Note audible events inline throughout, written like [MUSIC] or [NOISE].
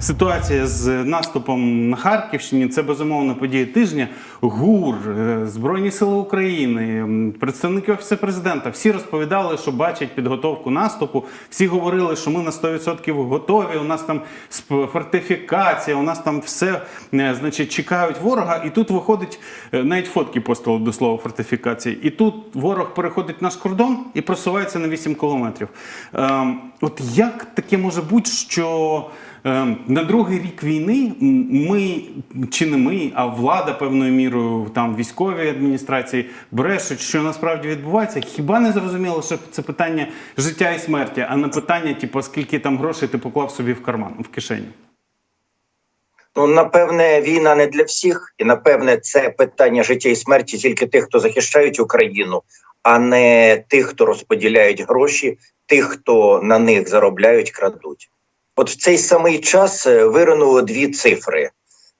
Ситуація з наступом на Харківщині це безумовно подія тижня. ГУР, е, Збройні Сили України, представники офісу президента всі розповідали, що бачать підготовку наступу. Всі говорили, що ми на 100% готові. У нас там фортифікація, у нас там все е, значить чекають ворога. І тут виходить е, навіть фотки постали до слова фортифікації. І тут ворог переходить наш кордон і просувається на 8 кілометрів. Ем, от як таке може бути, що На другий рік війни ми чи не ми, а влада певною мірою там військові адміністрації брешуть, що насправді відбувається. Хіба не зрозуміло, що це питання життя і смерті, а не питання, типу, скільки там грошей ти поклав собі в карман в кишеню? Ну, напевне, війна не для всіх, і напевне, це питання життя і смерті тільки тих, хто захищають Україну, а не тих, хто розподіляють гроші, тих, хто на них заробляють, крадуть. От в цей самий час е, виринуло дві цифри.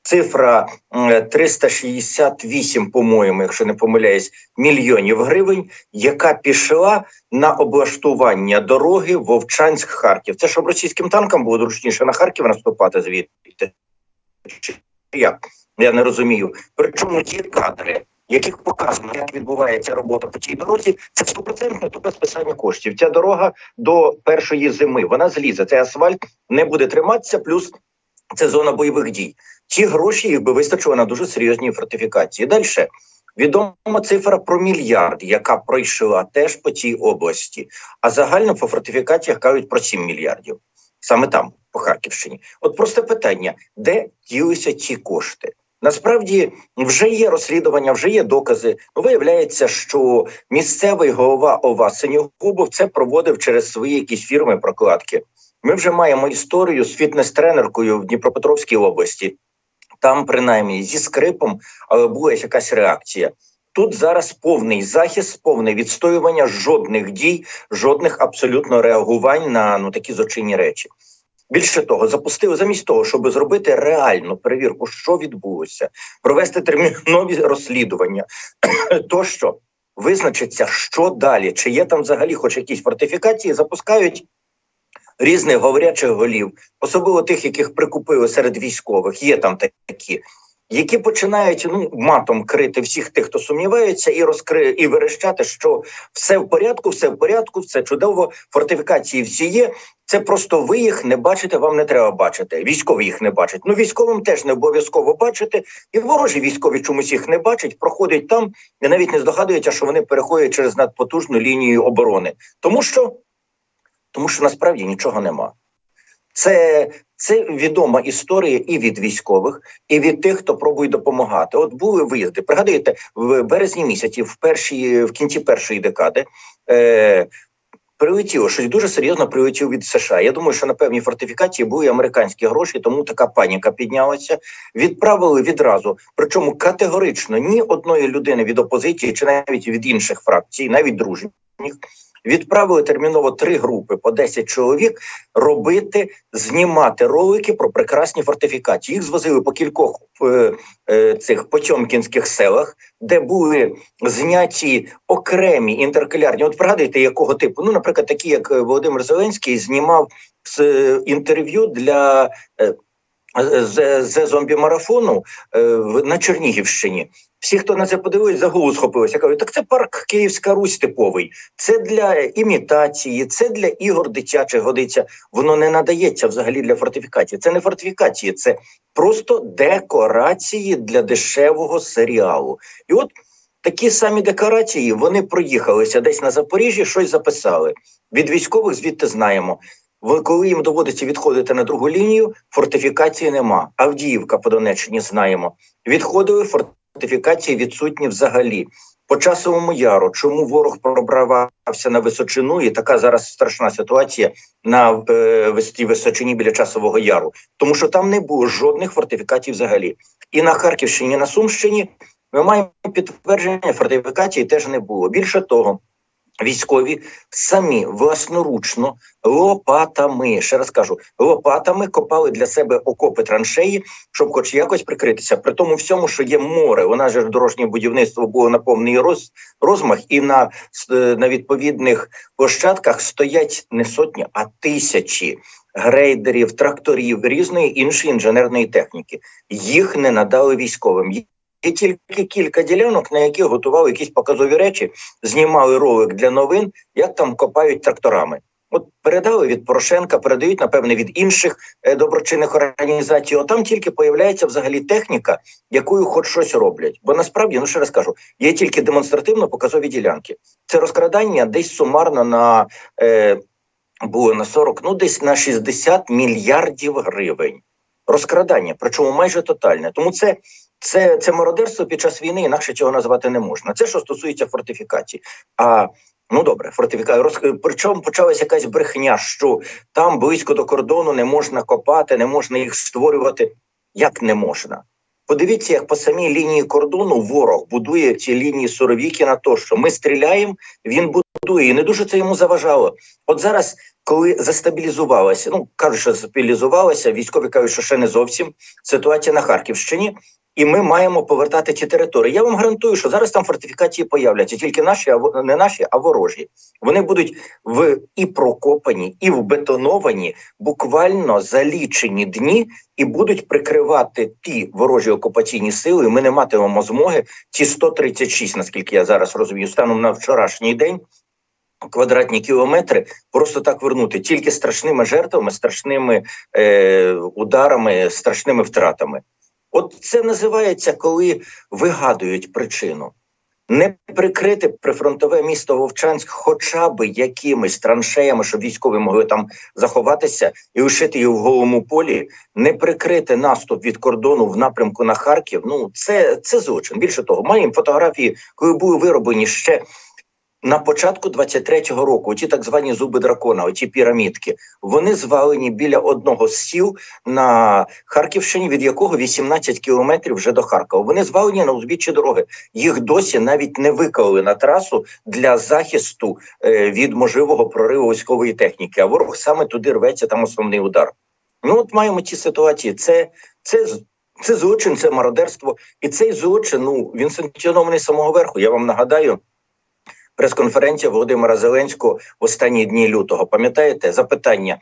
Цифра м, 368, по-моєму, якщо не помиляюсь, мільйонів гривень, яка пішла на облаштування дороги Вовчанськ-Харків. Це щоб російським танкам було зручніше на Харків наступати звідти. Як? Я не розумію. Причому ті кадри, яких показано, як відбувається робота по цій дорозі, це стопроцентно тупе списання коштів. Ця дорога до першої зими вона злізе. Цей асфальт не буде триматися, плюс це зона бойових дій. Ті гроші їх би вистачило на дуже серйозні фортифікації. Далі відома цифра про мільярд, яка пройшла теж по цій області. А загально по фортифікаціях кажуть про 7 мільярдів. Саме там, по Харківщині. От просто питання: де ділися ці кошти? Насправді вже є розслідування, вже є докази. Ну, виявляється, що місцевий голова ОВА Синьогубов це проводив через свої якісь фірми прокладки. Ми вже маємо історію з фітнес-тренеркою в Дніпропетровській області. Там, принаймні, зі скрипом, але була якась реакція. Тут зараз повний захист, повне відстоювання, жодних дій, жодних абсолютно реагувань на ну такі злочинні речі. Більше того, запустили замість того, щоб зробити реальну перевірку, що відбулося, провести термінові розслідування, [COUGHS] то що визначиться, що далі, чи є там взагалі хоч якісь фортифікації, запускають різних говорячих голів, особливо тих, яких прикупили серед військових. Є там такі. Які починають ну матом крити всіх тих, хто сумнівається, і розкри і верещати, що все в порядку, все в порядку, все чудово. Фортифікації всі є. Це просто ви їх не бачите, вам не треба бачити. Військові їх не бачать. Ну військовим теж не обов'язково бачити, і ворожі військові чомусь їх не бачать, проходять там і навіть не здогадуються, що вони переходять через надпотужну лінію оборони, тому що тому що насправді нічого нема. Це, це відома історія і від військових, і від тих, хто пробує допомагати. От були виїзди. Пригадуєте, в березні місяці, в першій, в кінці першої декади. Е, Прилетіло щось дуже серйозно прилетіло від США. Я думаю, що на певній фортифікації були американські гроші, тому така паніка піднялася. Відправили відразу. Причому категорично ні одної людини від опозиції чи навіть від інших фракцій, навіть дружніх, відправили терміново три групи по 10 чоловік робити, знімати ролики про прекрасні фортифікації. Їх звозили по кількох е, е, цих потьомкінських селах, де були зняті окремі інтеркалярні. От пригадуйте, якого типу? Ну, наприклад, такі, як е, Володимир Зеленський, знімав з е, інтерв'ю для. Е, з, з зомбі-марафону е, в- на Чернігівщині. Всі, хто на це подивились, за голову схопилися. Кажуть, так це парк Київська Русь типовий. Це для імітації, це для ігор дитячих годиться. Воно не надається взагалі для фортифікації. Це не фортифікації, це просто декорації для дешевого серіалу. І от такі самі декорації вони проїхалися десь на Запоріжжі, щось записали. Від військових звідти знаємо. Коли їм доводиться відходити на другу лінію, фортифікації нема. Авдіївка по Донеччині знаємо. Відходили фортифікації відсутні взагалі. По часовому яру, чому ворог пробравався на височину, і така зараз страшна ситуація на е, вис- височині біля часового яру, тому що там не було жодних фортифікацій взагалі. І на Харківщині, і на Сумщині ми маємо підтвердження фортифікації теж не було. Більше того, Військові самі власноручно лопатами, ще раз кажу, лопатами копали для себе окопи траншеї, щоб хоч якось прикритися. При тому всьому, що є море, у нас же дорожнє будівництво було на повний роз, розмах, і на, на відповідних площадках стоять не сотні, а тисячі грейдерів, тракторів, різної іншої інженерної техніки. Їх не надали військовим. Є тільки кілька ділянок, на яких готували якісь показові речі, знімали ролик для новин, як там копають тракторами. От передали від Порошенка, передають, напевне, від інших е, доброчинних організацій. От там тільки появляється взагалі техніка, якою хоч щось роблять. Бо насправді, ну ще раз кажу, є тільки демонстративно показові ділянки. Це розкрадання десь сумарно на е, було на 40, ну десь на 60 мільярдів гривень. Розкрадання, причому майже тотальне. Тому це, це, це мародерство під час війни, інакше цього назвати не можна. Це що стосується фортифікацій. А ну добре, фортифікація. Роз... Причому почалася якась брехня, що там близько до кордону не можна копати, не можна їх створювати. Як не можна? Подивіться, як по самій лінії кордону ворог будує ці лінії Суровікіна тощо. Ми стріляємо, він будує. І не дуже це йому заважало. От зараз, коли застабілізувалася, ну кажуть, що застабілізувалася, військові кажуть, що ще не зовсім ситуація на Харківщині, і ми маємо повертати ті території. Я вам гарантую, що зараз там фортифікації появляться тільки наші, а не наші, а ворожі. Вони будуть в і прокопані, і вбетоновані буквально за лічені дні, і будуть прикривати ті ворожі окупаційні сили. і Ми не матимемо змоги ці 136, наскільки я зараз розумію, станом на вчорашній день. Квадратні кілометри просто так вернути тільки страшними жертвами, страшними е, ударами, страшними втратами. От це називається, коли вигадують причину. Не прикрити прифронтове місто Вовчанськ хоча б якимись траншеями, щоб військові могли там заховатися і лишити їх в голому полі, не прикрити наступ від кордону в напрямку на Харків. Ну це, це злочин. Більше того, маємо фотографії, коли були вироблені ще на початку 23-го року. Ті так звані зуби дракона, оті пірамідки, вони звалені біля одного з сіл на Харківщині, від якого 18 кілометрів вже до Харкова. Вони звалені на узбіччі дороги. Їх досі навіть не виклали на трасу для захисту е, від можливого прориву військової техніки. А ворог саме туди рветься. Там основний удар. Ну от маємо ті ситуації. Це це це злочин, це мародерство, і цей злочин ну він санкціонований самого верху. Я вам нагадаю. Прес-конференція Володимира Зеленського в останні дні лютого. Пам'ятаєте запитання?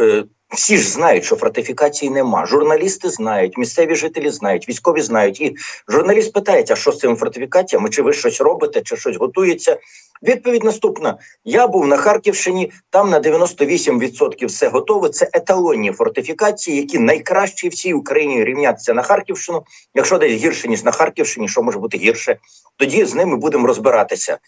Е, всі ж знають, що фортифікації нема. Журналісти знають, місцеві жителі знають, військові знають. І журналіст питається, що з цими фортифікаціями, чи ви щось робите, чи щось готується. Відповідь наступна: я був на Харківщині, там на 98% все готове. Це еталонні фортифікації, які найкращі в всій Україні рівняться на Харківщину. Якщо десь гірше ніж на Харківщині, що може бути гірше, тоді з ними будемо розбиратися.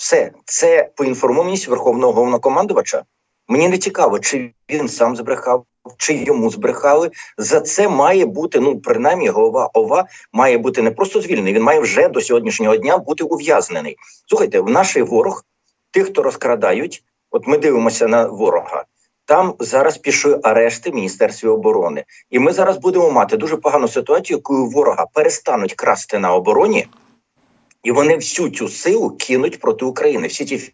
Все це поінформованість верховного головнокомандувача. Мені не цікаво, чи він сам збрехав, чи йому збрехали. За це має бути ну принаймні голова ОВА має бути не просто звільнений, він має вже до сьогоднішнього дня бути ув'язнений. Слухайте, в наш ворог, тих, хто розкрадають, от ми дивимося на ворога. Там зараз пішли арешти в Міністерстві оборони, і ми зараз будемо мати дуже погану ситуацію, коли ворога перестануть красти на обороні, і вони всю цю силу кинуть проти України. Всі ті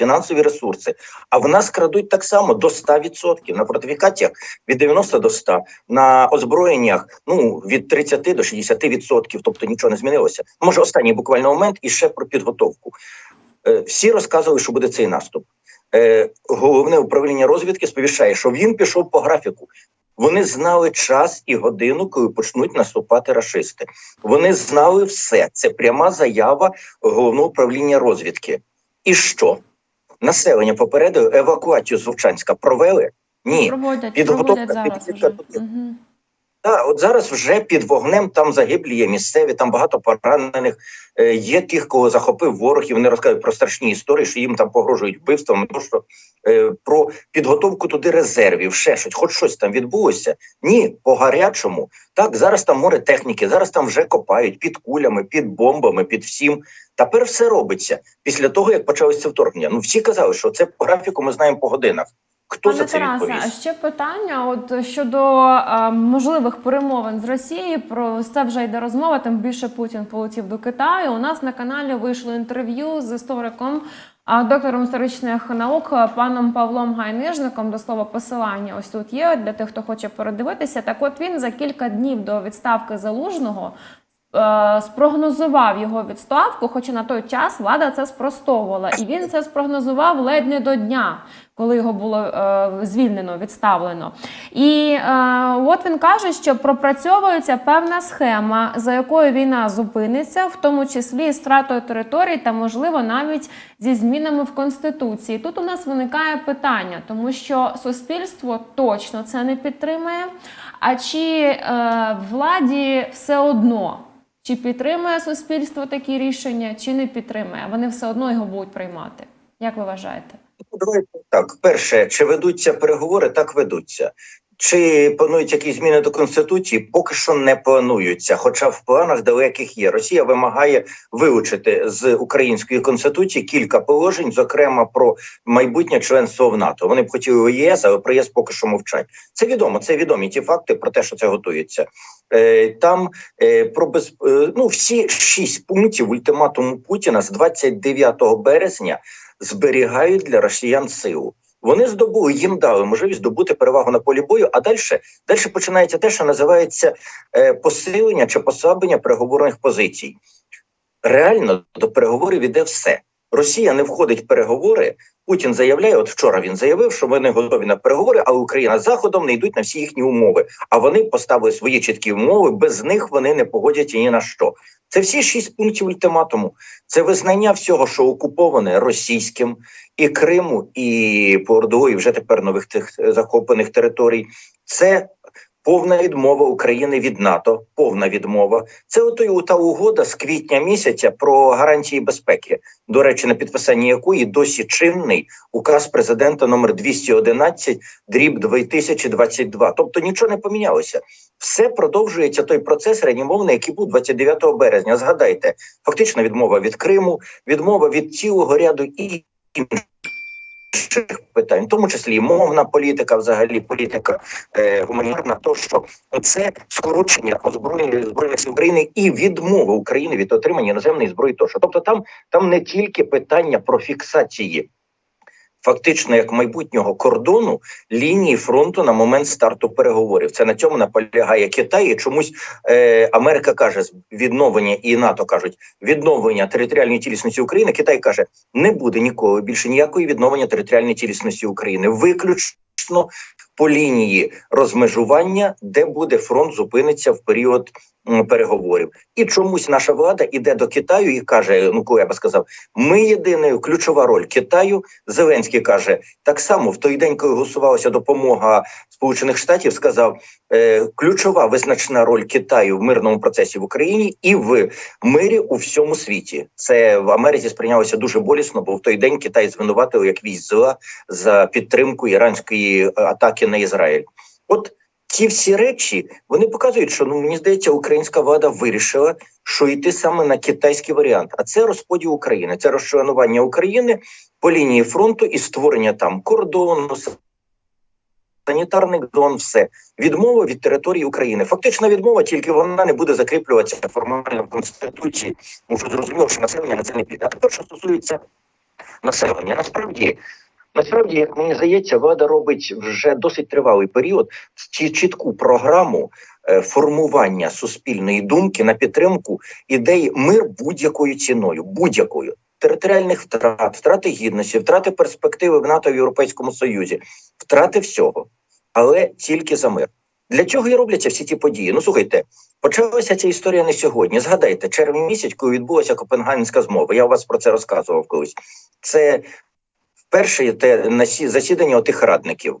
фінансові ресурси. А в нас крадуть так само до 100%. на фортифікаціях від 90 до 100, на озброєннях ну від 30 до 60%, тобто нічого не змінилося. Може, останній буквально момент і ще про підготовку. Е, всі розказували, що буде цей наступ. Е, головне управління розвідки сповіщає, що він пішов по графіку. Вони знали час і годину, коли почнуть наступати рашисти. Вони знали все. Це пряма заява головного управління розвідки. І що? Населення попередили евакуацію з Вовчанська провели? Ні. Проводять, Підготовка проводять зараз підготовка вже. Угу. Так, от зараз вже під вогнем там загиблі є місцеві, там багато поранених. Е, є тих, кого захопив ворог, і вони розказують про страшні історії, що їм там погрожують вбивством. То що е, про підготовку туди резервів, ще щось, хоч щось там відбулося. Ні, по гарячому. Так, зараз там море техніки, зараз там вже копають під кулями, під бомбами, під всім. Тепер все робиться після того, як почалося вторгнення. Ну всі казали, що це по графіку ми знаємо по годинах. Хто Пане за це Тарасе, відповість? а ще питання: от щодо е, можливих перемовин з Росією, про це вже йде розмова. Тим більше Путін полетів до Китаю. У нас на каналі вийшло інтерв'ю з істориком а доктором історичних наук паном Павлом Гайнижником до слова посилання. Ось тут є для тих, хто хоче передивитися. Так, от він за кілька днів до відставки залужного. Е, Спрогнозував його відставку, хоча на той час влада це спростовувала, і він це спрогнозував ледь не до дня, коли його було е, звільнено, відставлено. І е, от він каже, що пропрацьовується певна схема, за якою війна зупиниться, в тому числі з стратою територій та, можливо, навіть зі змінами в конституції. Тут у нас виникає питання, тому що суспільство точно це не підтримує. А чи е, владі все одно? Чи підтримує суспільство такі рішення, чи не підтримує? Вони все одно його будуть приймати. Як ви вважаєте? Ну, Давайте так. Перше, чи ведуться переговори? Так ведуться. Чи планують якісь зміни до конституції? Поки що не плануються. Хоча в планах далеких є. Росія вимагає вилучити з української конституції кілька положень, зокрема про майбутнє членство в НАТО. Вони б хотіли в ЄС, але про ЄС поки що мовчать. Це відомо. Це відомі ті факти про те, що це готується. Е, Там е, про без е, ну всі шість пунктів ультиматуму Путіна з 29 березня зберігають для росіян силу. Вони здобули, їм дали можливість здобути перевагу на полі бою. А далі далі починається те, що називається е, посилення чи послаблення переговорних позицій. Реально до переговорів іде все. Росія не входить в переговори. Путін заявляє, от вчора він заявив, що не готові на переговори, але Україна з Заходом не йдуть на всі їхні умови. А вони поставили свої чіткі умови. Без них вони не погодяться ні на що. Це всі шість пунктів ультиматуму. Це визнання всього, що окуповане російським і Криму, і Порду, і вже тепер нових тих е, захоплених територій. Це повна відмова України від НАТО. Повна відмова. Це ото та угода з квітня місяця про гарантії безпеки. До речі, на підписанні якої досі чинний указ президента номер 211 дріб 2022. Тобто нічого не помінялося. Все продовжується той процес реанімований, який був 29 березня. Згадайте, фактично відмова від Криму, відмова від цілого ряду і інших питань, в тому числі і мовна політика, взагалі політика е, гуманітарна, то що це скорочення озброєння збройних сил України і відмова України від отримання іноземної зброї. Тощо, тобто, там, там не тільки питання про фіксації. Фактично, як майбутнього кордону лінії фронту на момент старту переговорів, це на цьому наполягає Китай. І чомусь е, Америка каже відновлення і НАТО кажуть відновлення територіальної цілісності України. Китай каже, не буде ніколи більше ніякої відновлення територіальної цілісності України, виключно по лінії розмежування, де буде фронт зупиниться в період переговорів. І чомусь наша влада іде до Китаю і каже: Ну, би сказав, ми єдине ключова роль Китаю. Зеленський каже так само в той день, коли голосувалася допомога Сполучених Штатів, сказав е, ключова визначна роль Китаю в мирному процесі в Україні і в мирі у всьому світі. Це в Америці сприйнялося дуже болісно, бо в той день Китай звинуватив як вісь зла за підтримку іранської атаки на Ізраїль. От ці всі речі вони показують, що ну мені здається, українська влада вирішила, що йти саме на китайський варіант. А це розподіл України, це розчленування України по лінії фронту і створення там кордону. Санітарних зон, все відмова від території України. Фактична відмова, тільки вона не буде закріплюватися формально в конституції. Тому зрозуміло, що населення на це не піде. А тепер, що стосується населення, насправді Насправді, як мені здається, влада робить вже досить тривалий період чітку програму е, формування суспільної думки на підтримку ідеї мир будь-якою ціною, будь-якою територіальних втрат, втрати гідності, втрати перспективи в НАТО в Європейському Союзі, втрати всього, але тільки за мир. Для чого і робляться всі ті події? Ну слухайте, почалася ця історія не сьогодні. Згадайте, червень місяць, коли відбулася Копенгагенська змова. Я у вас про це розказував колись. Це перше те засідання отих радників.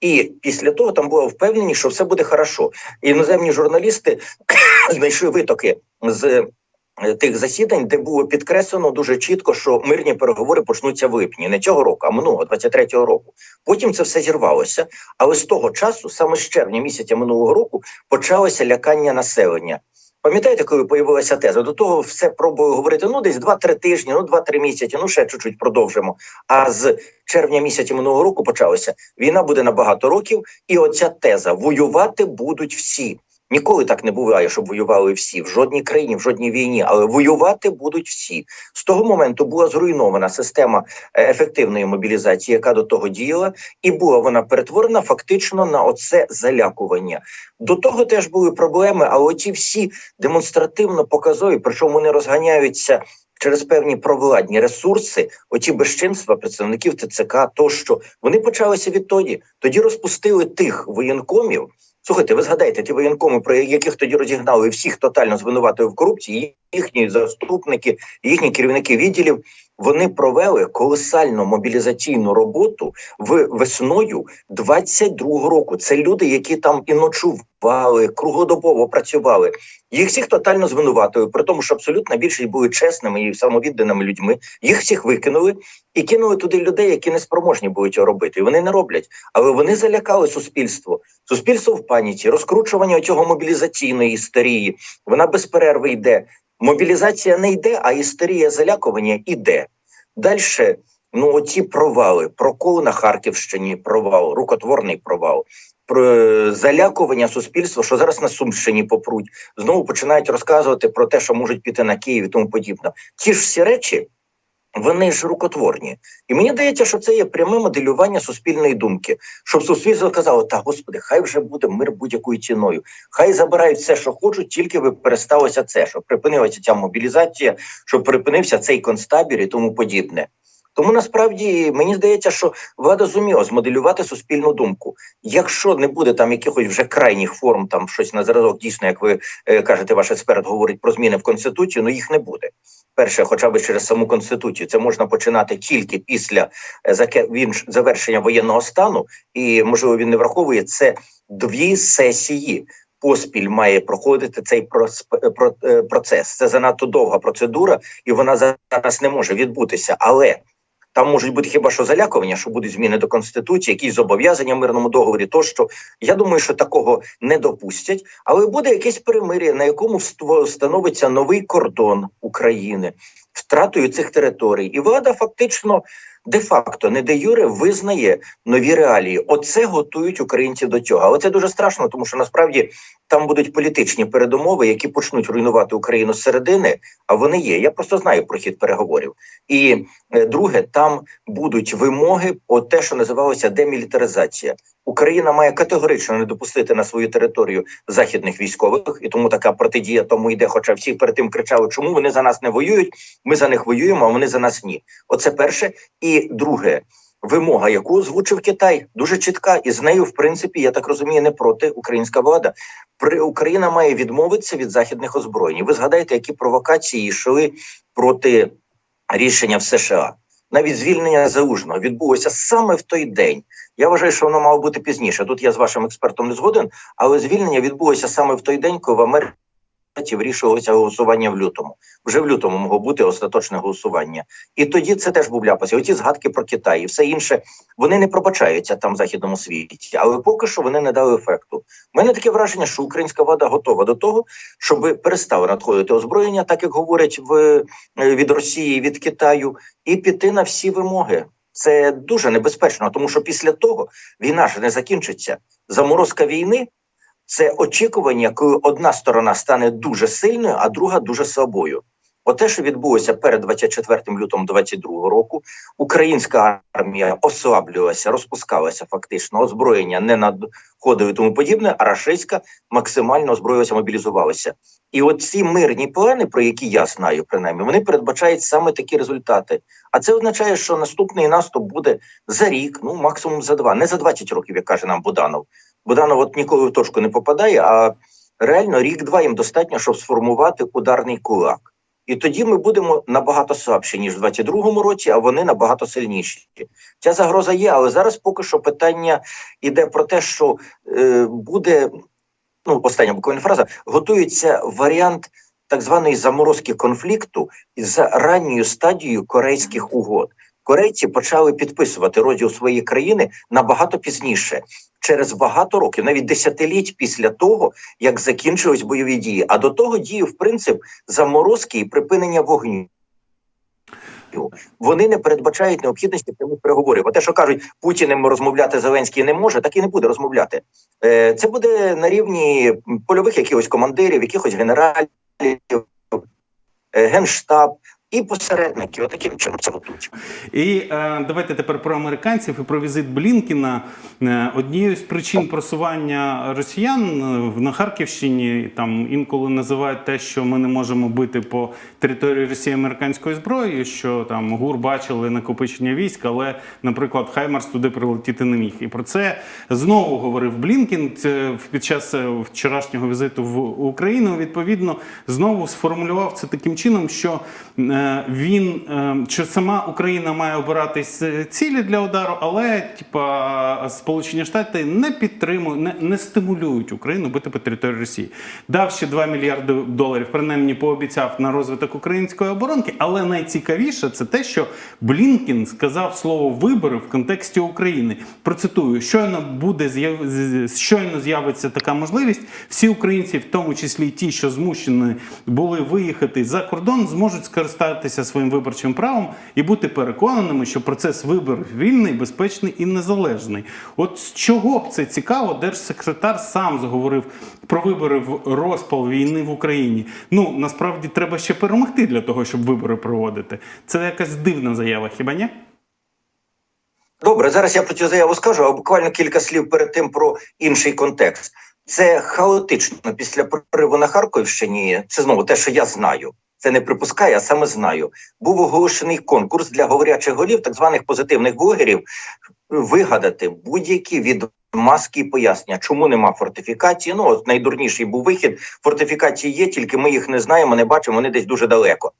І після того там було впевнені, що все буде хорошо. Іноземні журналісти [COUGHS] знайшли витоки з е, тих засідань, де було підкреслено дуже чітко, що мирні переговори почнуться в липні, не цього року, а минулого 23-го року. Потім це все зірвалося. Але з того часу, саме з червня місяця минулого року, почалося лякання населення. Пам'ятаєте, коли появилася теза? До того все пробую говорити. Ну, десь 2-3 тижні, ну 2-3 місяці. Ну ще чуть-чуть продовжимо. А з червня місяця минулого року почалося. Війна буде на багато років, і оця теза воювати будуть всі. Ніколи так не буває, щоб воювали всі в жодній країні, в жодній війні, але воювати будуть всі. З того моменту була зруйнована система е, ефективної мобілізації, яка до того діяла, і була вона перетворена фактично на оце залякування. До того теж були проблеми, але оті всі демонстративно показові, причому вони розганяються. Через певні провладні ресурси, оті безчинства представників ТЦК, тощо вони почалися відтоді. Тоді розпустили тих воєнкомів. Слухайте, ви згадайте ті воєнкоми, про яких тоді розігнали всіх тотально звинуватили в корупції, їхні заступники, їхні керівники відділів. Вони провели колосальну мобілізаційну роботу в весною 22-го року. Це люди, які там і ночували, круглодобово працювали. Їх всіх тотально звинуватили, при тому, що абсолютна більшість були чесними і самовідданими людьми. Їх всіх викинули і кинули туди людей, які не спроможні були цього робити. І вони не роблять. Але вони залякали суспільство. Суспільство в паніці, розкручування цього мобілізаційної істерії. Вона без перерви йде. Мобілізація не йде, а істерія залякування іде. Далі, ну оці провали, прокол на Харківщині, провал, рукотворний провал, про е, залякування суспільства, що зараз на Сумщині попруть, знову починають розказувати про те, що можуть піти на Київ і тому подібне. Ті ж всі речі. Вони ж рукотворні, і мені здається, що це є пряме моделювання суспільної думки, щоб суспільство казало, та господи, хай вже буде мир будь-якою ціною, хай забирають все, що хочуть, тільки би пересталося це, щоб припинилася ця мобілізація, щоб припинився цей концтабір і тому подібне. Тому насправді мені здається, що влада зуміла змоделювати суспільну думку. Якщо не буде там якихось вже крайніх форм, там щось на зразок, дійсно, як ви е, кажете, ваш експерт говорить про зміни в конституцію, ну їх не буде. Перше, хоча б через саму конституцію, це можна починати тільки після е, завершення воєнного стану, і можливо він не враховує це дві сесії. Поспіль має проходити цей е, е, процес. Це занадто довга процедура, і вона зараз не може відбутися. Але там можуть бути хіба що залякування, що будуть зміни до конституції, якісь зобов'язання в мирному договорі. Тощо я думаю, що такого не допустять, але буде якесь перемир'я, на якому встановиться новий кордон України втратою цих територій, і влада фактично де-факто, не де юре визнає нові реалії. Оце готують українців до цього. Але це дуже страшно, тому що насправді там будуть політичні передумови, які почнуть руйнувати Україну зсередини. А вони є. Я просто знаю про хід переговорів. І е, друге, там будуть вимоги, о те, що називалося демілітаризація. Україна має категорично не допустити на свою територію західних військових, і тому така протидія тому йде. Хоча всі перед тим кричали, чому вони за нас не воюють. Ми за них воюємо, а вони за нас ні. Оце перше. І друге, вимога, яку озвучив Китай, дуже чітка, і з нею, в принципі, я так розумію, не проти українська влада. Україна має відмовитися від західних озброєнь. Ви згадаєте, які провокації йшли проти рішення в США. Навіть звільнення заужного відбулося саме в той день. Я вважаю, що воно мало бути пізніше. Тут я з вашим експертом не згоден, але звільнення відбулося саме в той день, коли в Америці вирішувалося голосування в лютому. Вже в лютому могло бути остаточне голосування. І тоді це теж був ляпас. І Оті згадки про Китай і все інше вони не пробачаються там в західному світі, але поки що вони не дали ефекту. У мене таке враження, що українська влада готова до того, щоб перестало надходити озброєння, так як говорять в е, від Росії, від Китаю, і піти на всі вимоги. Це дуже небезпечно, тому що після того війна ж не закінчиться. Заморозка війни це очікування, коли одна сторона стане дуже сильною, а друга дуже слабою. Оте, що відбулося перед 24 лютом 22 року, українська армія ослаблювалася, розпускалася фактично, озброєння не надходило і тому подібне, а рашистська максимально озброїлася, мобілізувалася. І от ці мирні плани, про які я знаю, принаймні, вони передбачають саме такі результати. А це означає, що наступний наступ буде за рік, ну максимум за два, не за 20 років, як каже нам Буданов. Буданов от ніколи в точку не попадає, а реально рік-два їм достатньо, щоб сформувати ударний кулак. І тоді ми будемо набагато слабші, ніж в 22-му році, а вони набагато сильніші. Ця загроза є, але зараз поки що питання йде про те, що е, буде ну, остання буквально фраза, готується варіант так званої заморозки конфлікту з ранньою стадією корейських угод. Корейці почали підписувати розділ своєї країни набагато пізніше, через багато років, навіть десятиліть після того, як закінчились бойові дії. А до того діяв принцип заморозки і припинення вогню. Вони не передбачають необхідності прямих переговорів. Бо те, що кажуть, Путіним розмовляти Зеленський не може, так і не буде розмовляти. Е, Це буде на рівні польових якихось командирів, якихось генералів, е, генштаб і посередники. Отаким чином це готують. І е, давайте тепер про американців і про візит Блінкіна. Е, однією з причин просування росіян е, на Харківщині там інколи називають те, що ми не можемо бити по території Росії американською зброєю, що там ГУР бачили накопичення військ, але, наприклад, Хаймарс туди прилетіти не міг. І про це знову говорив Блінкін під час е, вчорашнього візиту в Україну. Відповідно, знову сформулював це таким чином, що він е, що сама Україна має обиратись е, цілі для удару, але типа Сполучені Штати не підтримують, не, не стимулюють Україну бити по території Росії. Дав ще 2 мільярди доларів, принаймні пообіцяв на розвиток української оборонки. Але найцікавіше це те, що Блінкін сказав слово вибори в контексті України. Процитую: щойно буде щойно з'явиться така можливість. Всі українці, в тому числі ті, що змушені були виїхати за кордон, зможуть скористатися своїм виборчим правом і бути переконаними, що процес виборів вільний, безпечний і незалежний. От з чого б це цікаво, держсекретар сам заговорив про вибори в розпал війни в Україні. Ну насправді треба ще перемогти для того, щоб вибори проводити. Це якась дивна заява, хіба ні? Добре, зараз я про цю заяву скажу, а буквально кілька слів перед тим про інший контекст. Це хаотично після прориву на Харківщині. Це знову те, що я знаю. Це не припускаю, а саме знаю. Був оголошений конкурс для говорячих голів, так званих позитивних блогерів, вигадати будь-які відмазки і пояснення, чому нема фортифікації. Ну, от найдурніший був вихід. Фортифікації є, тільки ми їх не знаємо, не бачимо, вони десь дуже далеко.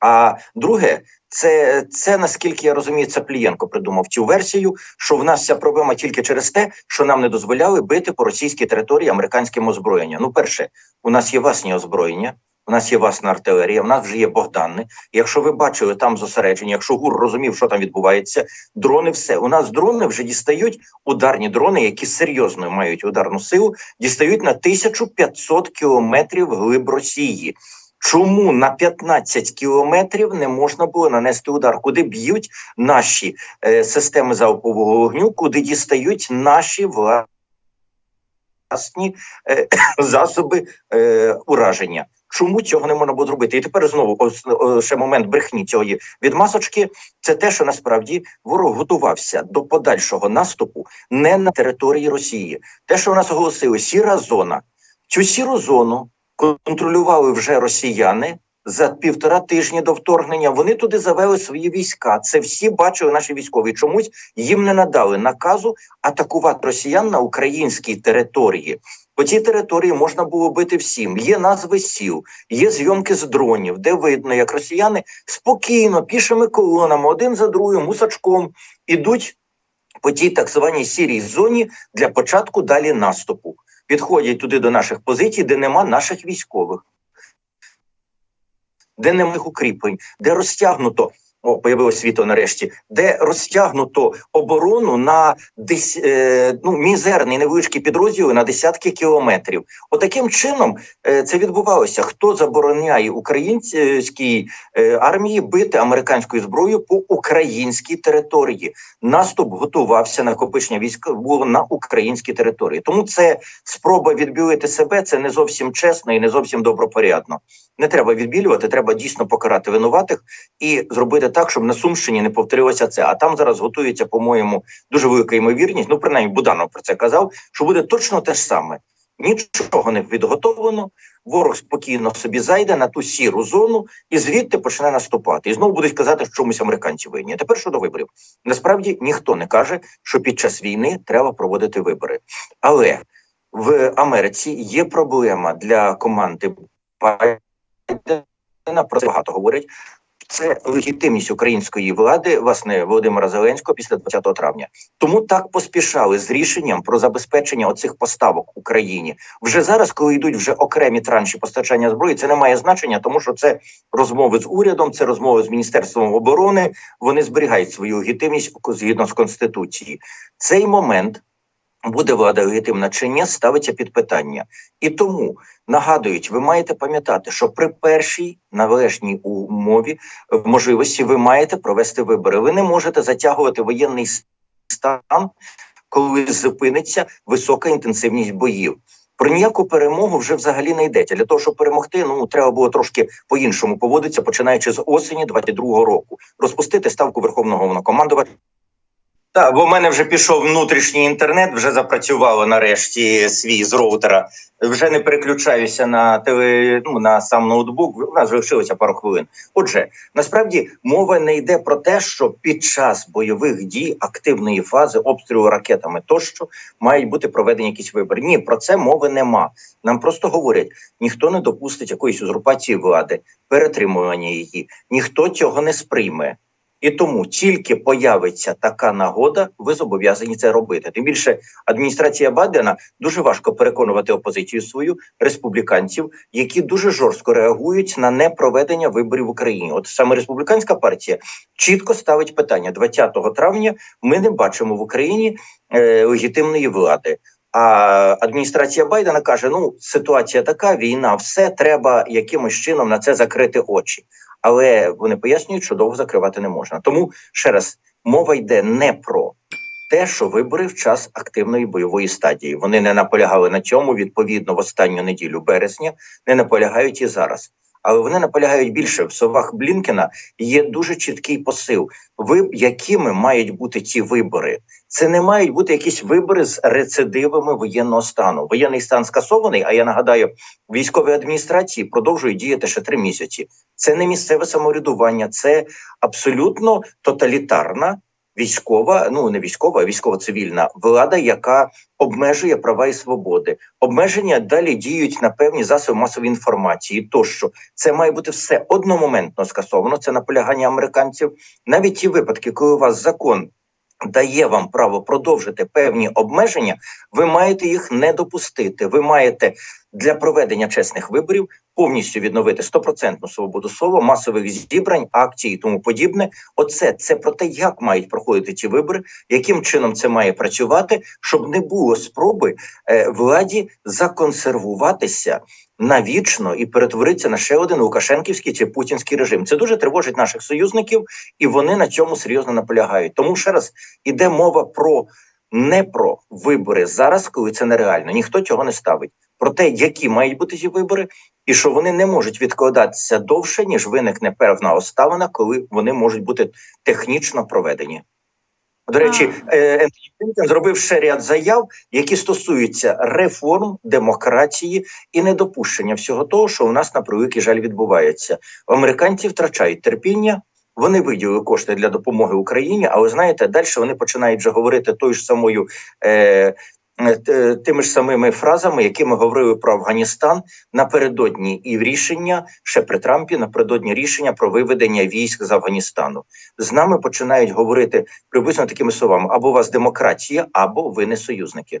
А друге, це, це наскільки я розумію, Цаплієнко придумав цю версію, що в нас ця проблема тільки через те, що нам не дозволяли бити по російській території американським озброєнням. Ну, перше, у нас є власні озброєння. У нас є власна артилерія, у нас вже є Богдани. Якщо ви бачили там зосередження, якщо ГУР розумів, що там відбувається, дрони, все у нас дрони вже дістають ударні дрони, які серйозно мають ударну силу, дістають на 1500 кілометрів глиб Росії. Чому на 15 кілометрів не можна було нанести удар? Куди б'ють наші е, системи залпового вогню, куди дістають наші власні е, [COUGHS] засоби е, ураження? Чому цього не можна було зробити? І тепер знову ще момент брехні цієї відмасочки. Це те, що насправді ворог готувався до подальшого наступу не на території Росії. Те, що у нас оголосили сіра зона, цю сіру зону контролювали вже росіяни за півтора тижні до вторгнення. Вони туди завели свої війська. Це всі бачили наші військові. Чомусь їм не надали наказу атакувати росіян на українській території. По цій території можна було бити всім. Є назви сіл, є зйомки з дронів, де видно, як росіяни спокійно пішими колонами один за другим, мусачком ідуть по тій так званій сірій зоні для початку далі наступу. Підходять туди до наших позицій, де нема наших військових, де нема їх укріплень, де розтягнуто. О, появилось світло нарешті, де розтягнуто оборону на десь е, ну мізерний невеличкі підрозділи на десятки кілометрів. Отаким чином е, це відбувалося. Хто забороняє українській е, армії бити американською зброєю по українській території? Наступ готувався накопичення військ було на українській території. Тому це спроба відбілити себе. Це не зовсім чесно і не зовсім добропорядно. Не треба відбілювати, треба дійсно покарати винуватих і зробити так, щоб на Сумщині не повторилося це. А там зараз готується, по-моєму, дуже велика ймовірність. Ну, принаймні, Буданов про це казав, що буде точно те ж саме. Нічого не підготовлено. Ворог спокійно собі зайде на ту сіру зону і звідти почне наступати. І знову будуть казати, що чомусь американці винні. Тепер щодо виборів. Насправді ніхто не каже, що під час війни треба проводити вибори. Але в Америці є проблема для команди Байдена, про це багато говорять. Це легітимність української влади, власне, Володимира Зеленського після 20 травня. Тому так поспішали з рішенням про забезпечення оцих поставок Україні. Вже зараз, коли йдуть вже окремі транші постачання зброї, це не має значення, тому що це розмови з урядом, це розмови з міністерством оборони. Вони зберігають свою легітимність згідно з конституцією. Цей момент буде влада легітимна чи ні, ставиться під питання. І тому нагадують, ви маєте пам'ятати, що при першій належній умові можливості ви маєте провести вибори. Ви не можете затягувати воєнний стан, коли зупиниться висока інтенсивність боїв. Про ніяку перемогу вже взагалі не йдеться. Для того, щоб перемогти, ну треба було трошки по-іншому поводитися, починаючи з осені 22-го року, розпустити ставку верховного головнокомандувача. Так, бо в мене вже пішов внутрішній інтернет, вже запрацювало нарешті свій з роутера. Вже не переключаюся на теле, ну, на сам ноутбук. У нас залишилося пару хвилин. Отже, насправді мова не йде про те, що під час бойових дій активної фази обстрілу ракетами тощо мають бути проведені якісь вибори. Ні, про це мови нема. Нам просто говорять: ніхто не допустить якоїсь узурпації влади, перетримування її, ніхто цього не сприйме. І тому тільки появиться така нагода, ви зобов'язані це робити. Тим більше адміністрація Байдена дуже важко переконувати опозицію свою республіканців, які дуже жорстко реагують на непроведення виборів в Україні. От саме республіканська партія чітко ставить питання 20 травня. Ми не бачимо в Україні е, легітимної влади. А адміністрація Байдена каже: ну ситуація така, війна, все треба якимось чином на це закрити очі. Але вони пояснюють, що довго закривати не можна. Тому ще раз мова йде не про те, що вибори в час активної бойової стадії. Вони не наполягали на цьому відповідно в останню неділю березня, не наполягають і зараз. Але вони наполягають більше в словах Блінкена. Є дуже чіткий посил. Ви якими мають бути ці вибори? Це не мають бути якісь вибори з рецидивами воєнного стану. Воєнний стан скасований. А я нагадаю, військові адміністрації продовжують діяти ще три місяці. Це не місцеве самоврядування, це абсолютно тоталітарна військова, ну не військова, а військово-цивільна влада, яка обмежує права і свободи. Обмеження далі діють на певні засоби масової інформації. Тощо це має бути все одномоментно скасовано. Це наполягання американців. Навіть ті випадки, коли у вас закон. Дає вам право продовжити певні обмеження, ви маєте їх не допустити. Ви маєте для проведення чесних виборів повністю відновити стопроцентну свободу слова, масових зібрань, акцій і тому подібне. Оце це про те, як мають проходити ці вибори, яким чином це має працювати, щоб не було спроби е, владі законсервуватися навічно і перетворитися на ще один лукашенківський чи путінський режим. Це дуже тривожить наших союзників, і вони на цьому серйозно наполягають. Тому ще раз іде мова про не про вибори зараз, коли це нереально. Ніхто цього не ставить. Про те, які мають бути ці вибори, і що вони не можуть відкладатися довше, ніж виникне певна обставина, коли вони можуть бути технічно проведені. До речі, е, Ентоні зробив ще ряд заяв, які стосуються реформ, демократії і недопущення всього того, що у нас на превеликий жаль відбувається. Американці втрачають терпіння. Вони виділили кошти для допомоги Україні, але знаєте, далі вони починають вже говорити тою ж самою е, е, тими ж самими фразами, які ми говорили про Афганістан напередодні і рішення ще при Трампі, напередодні рішення про виведення військ з Афганістану. З нами починають говорити приблизно такими словами: або у вас демократія, або ви не союзники.